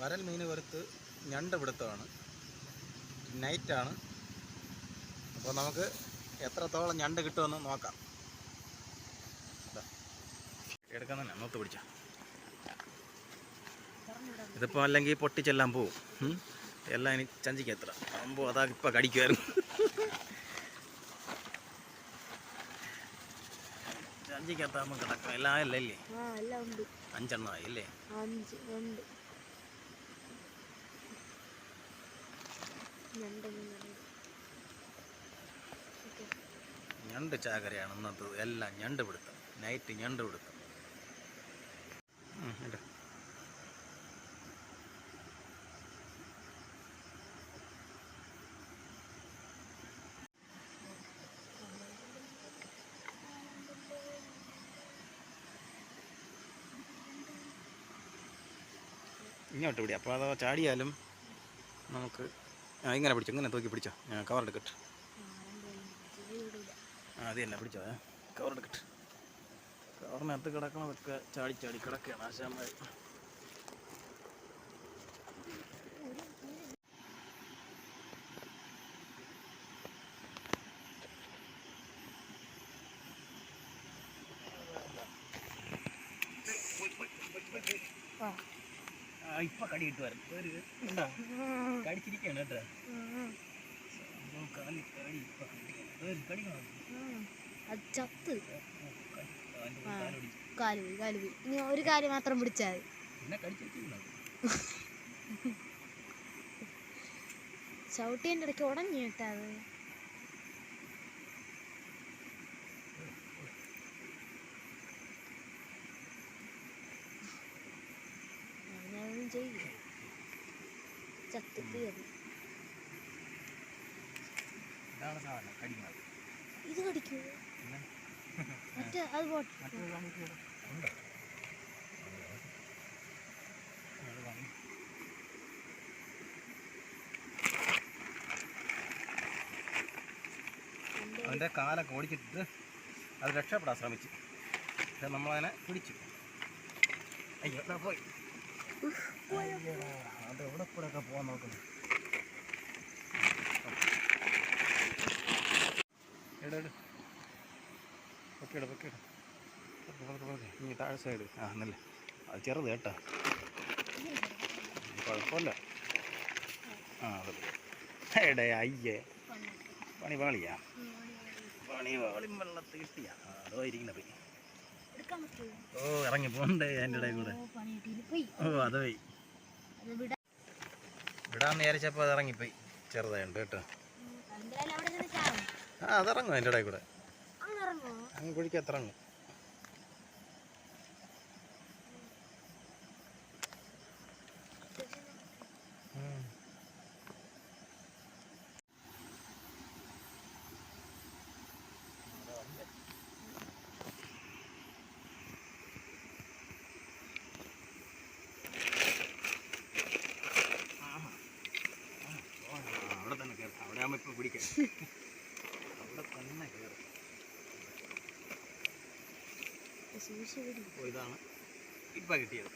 വരൽ മീൻ വറുത്ത് ഞണ്ട് പിടുത്തമാണ്. നൈറ്റാണ് അപ്പോൾ നമുക്ക് എത്രത്തോളം ഞണ്ട് കിട്ടുമെന്ന് നോക്കാം. എടുക്കാൻ തന്നെ നോത്ത് പിടിച്ച. ഇതിപ്പോൾ അല്ലെങ്കിൽ പൊട്ടിച്ചെല്ലാം പോവും. എല്ലാം ഇനി ചഞ്ചിക്ക് എത്ര? ആകുമ്പോൾ അതാ ഇപ്പം കടിക്കുമായിരുന്നു നമുക്ക് കിടക്കാം? എല്ലാം അല്ലേ? അഞ്ചെണ്ണമായി അല്ലേ അഞ്ച് ഉണ്ട് ഞണ്ടെന്ന് പറയുന്നത് ഓക്കെ ഞണ്ട് ചാകരയാണ് ഇന്നത്തെ എല്ലാം ഞണ്ട് പിടുത്തം. നൈറ്റ് ഞണ്ട് പിടുത്തം. ഇങ്ങോട്ട് പിടി അപ്പോൾ അതോ ചാടിയാലും നമുക്ക് ഇങ്ങനെ പിടിച്ചോ ഇങ്ങനെ തൂക്കി പിടിച്ചോ. ആ അത് തന്നെ പിടിച്ചോ കവർ എടുക്കട്ടെ കവറിനകത്ത് കിടക്കണതൊക്കെ ചാടി ചാടി കിടക്കുകയാണ് ആശാന്മാർ ആ ഇപ്പൊ കടി കിട്ടുമായിരുന്നു. കടിച്ചിരിക്കുകയാണ് കേട്ടോ. കടി കടി. അത് ചത്ത്. ഇനി ഒരു കാര്യം മാത്രം പിടിച്ചാൽ ചവിട്ടിന്റെ ഇടയ്ക്ക് ഉടഞ്ഞു കേട്ടാ അത്. ഇതാണ് സാധനം. കടിക്കുന്നത്. ഇത് കടിക്കുമോ മറ്റേ അത് പോട്ടെ. അതിന്റെ കാലൊക്കെ ഓടിച്ചിട്ട് അത് രക്ഷപ്പെടാൻ ശ്രമിച്ചു. പക്ഷെ നമ്മളതിനെ പിടിച്ചു. അയ്യോ പോയി. അത് എവിടെ കൂടെ ഒക്കെ പോകാൻ നോക്കുന്നു? പൊക്ക് പൊക്ക് പൊക്ക്. ഇനി താഴെ സൈഡ് ആ നല്ല. അത് ചെറുത് കേട്ടോ. കുഴപ്പമില്ല. ആ അതെ എടേ അയ്യേ. പണി പാളിയാ? പണി പാളി വെള്ളത്ത് കിട്ടിയാ അതോ ഇരിക്കണ പോയി ഓ ഇറങ്ങി പോണ്ടേ എന്റെ ഇടയിൽ കൂടെ. ഓ, അത് പോയി. വിടാന്ന് വിചാരിച്ചപ്പോൾ അത് ഇറങ്ങിപ്പോയി. ചെറുതായുണ്ട് കേട്ടോ. ആ അതിറങ്ങും അതിന്റെ ഇടയിൽ കൂടെ. അങ്ങ് കുഴിക്കകത്ത് ഇറങ്ങും ഉം. ആഹാ. ആ, ആ, അവിടെ തന്നെ കയറാം അവിടെ ആകുമ്പോൾ ഇപ്പം പിടിക്കാം അവിടെ തന്നെ കയറും സൂക്ഷിച്ച് പിടി അപ്പോൾ ഇതാണ്. ഇപ്പം കിട്ടിയത്.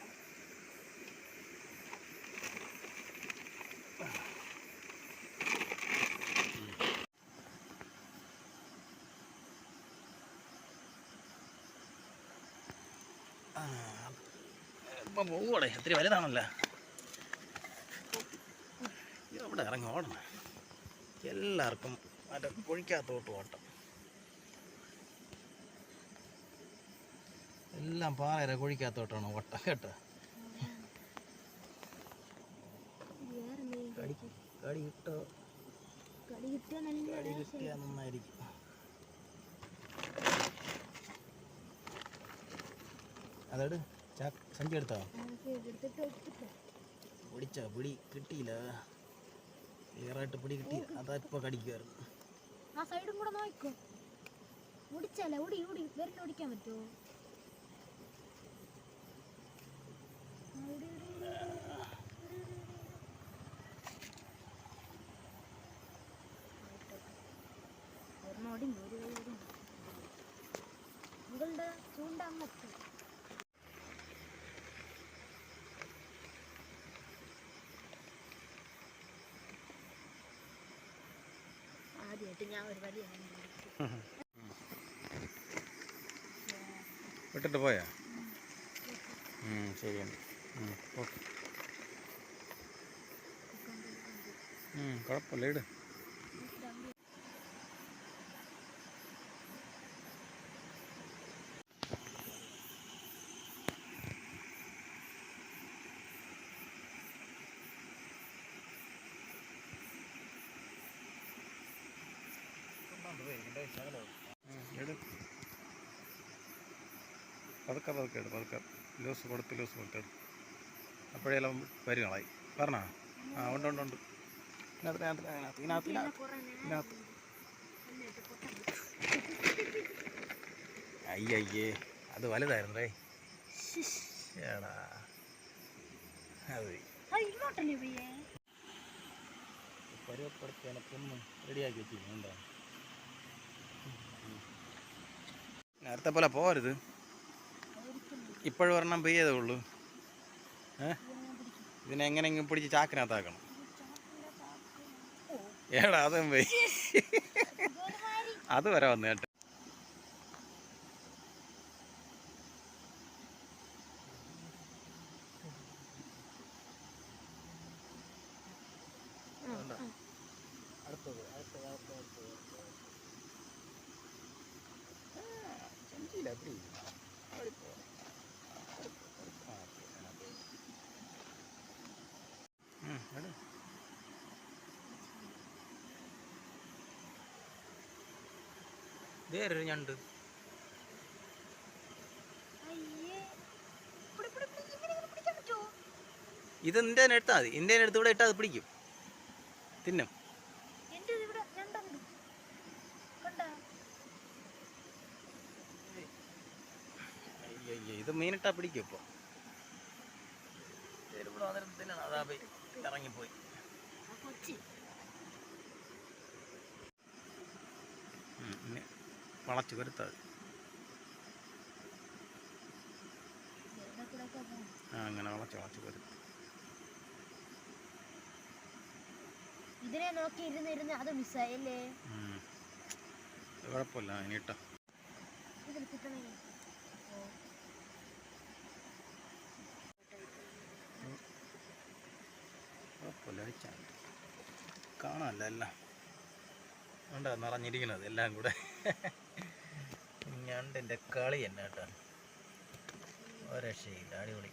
ഇപ്പം പോകൂടെ ഒത്തിരി വലുതാണല്ലോ. ഇവിടെ ഇറങ്ങി ഓടണം? എല്ലാവർക്കും മറ്റേ കുഴിക്കകത്തോട്ട് ഓട്ടം. എല്ലാം പാറ കുഴിക്കകത്തോട്ടാണ് വട്ട കേട്ട? കടി കടി കിട്ടോ? കടി കിട്ടിയാൽ നല്ല കടി നന്നായിരിക്കും. അതെട് സഞ്ചി എടുത്തോ? പിടിച്ചോ? പിടി കിട്ടിയില്ല. ക്ലിയറായിട്ട് പിടി കിട്ടി അതാ ഇപ്പൊ കടിക്കുമായിരുന്നു ആ സൈഡും കൂടെ നോക്കോ ഓടിച്ചാലേ ഓടി ഓടി. വേറെ ഓടിക്കാൻ പറ്റുമോ കൊണ്ട് അങ്ങെത്തി ആദ്യമായിട്ട് ഞാൻ ഒരു വലിയ വിട്ടിട്ട് പോയാ? ശരിയാണ്. കുഴപ്പമില്ല ഇട്. പതുക്കെ പതുക്കെ ഇട് പതുക്കെ. ലൂസ് കൊടുത്ത് ലൂസ് കൊടുത്ത് ഇട്. അപ്പോഴെല്ലാം വരുകളായി. പറഞ്ഞാ? ആ ഉണ്ട് ഉണ്ട് ഉണ്ട്. ഇതിനകത്ത് ഇതിനകത്ത് ഇതിനകത്ത് ഇതിനകത്ത് അയ്യയ്യേ അത് വലുതായിരുന്നു റേ ഏടാ അത് ആ ഇങ്ങോട്ടല്ലേ പോയേ? പരുവപ്പെടുത്തി എനക്കൊന്നും റെഡിയാക്കി നേരത്തെ പോലെ പോരുത് ഇപ്പോഴും ഒരെണ്ണം പെയ്യതേ ഉള്ളൂ. ഏഹ് ഇതിനെ എങ്ങനെയെങ്കിലും പിടിച്ച് ചാക്കിനകത്താക്കണം? ഏടാ അതും പോയി. അത് വരെ വന്നു കേട്ടോ അടുത്തത് അടുത്തത് അടുത്തത് അടുത്തത് ചെഞ്ചിയില്ല അപ്പടി വേറൊരു ഞണ്ട് അയ്യേ പിടി, പിടി, പിടി, ഇങ്ങനെ ഇങ്ങനെ പിടിക്കാൻ പറ്റുമോ? ഇത് നിന്റെ എടുത്താൽ മതി. ഇന്ത്യൻ എടുത്തുകൂടെ ഇട്ടാൽ അത് പിടിക്കും. തിന്നും എന്റെ ഇത് ഇവിടെ രണ്ടുണ്ട്. കണ്ടോ? ഇത് മീനിട്ടാ പിടിക്കും ഇപ്പൊ. അതാ പോയി ഇറങ്ങിപ്പോയി. വളച്ചു. ആ അങ്ങനെ വളച്ച് വളച്ച് വരുത്തും. ഇതിനെ നോക്കി ഇരുന്ന് ഇരുന്ന് അത് മിസ്സായല്ലേ കുഴപ്പമില്ല ഇനി മതി. കാണാമല്ല എല്ലാം ഉണ്ടാ നിറഞ്ഞിരിക്കണത് എല്ലാം കൂടെ. ഞണ്ടിന്റെ കളി തന്നെ കേട്ടോ ഒരക്ഷയില്ല രക്ഷയില്ല അടിപൊളി.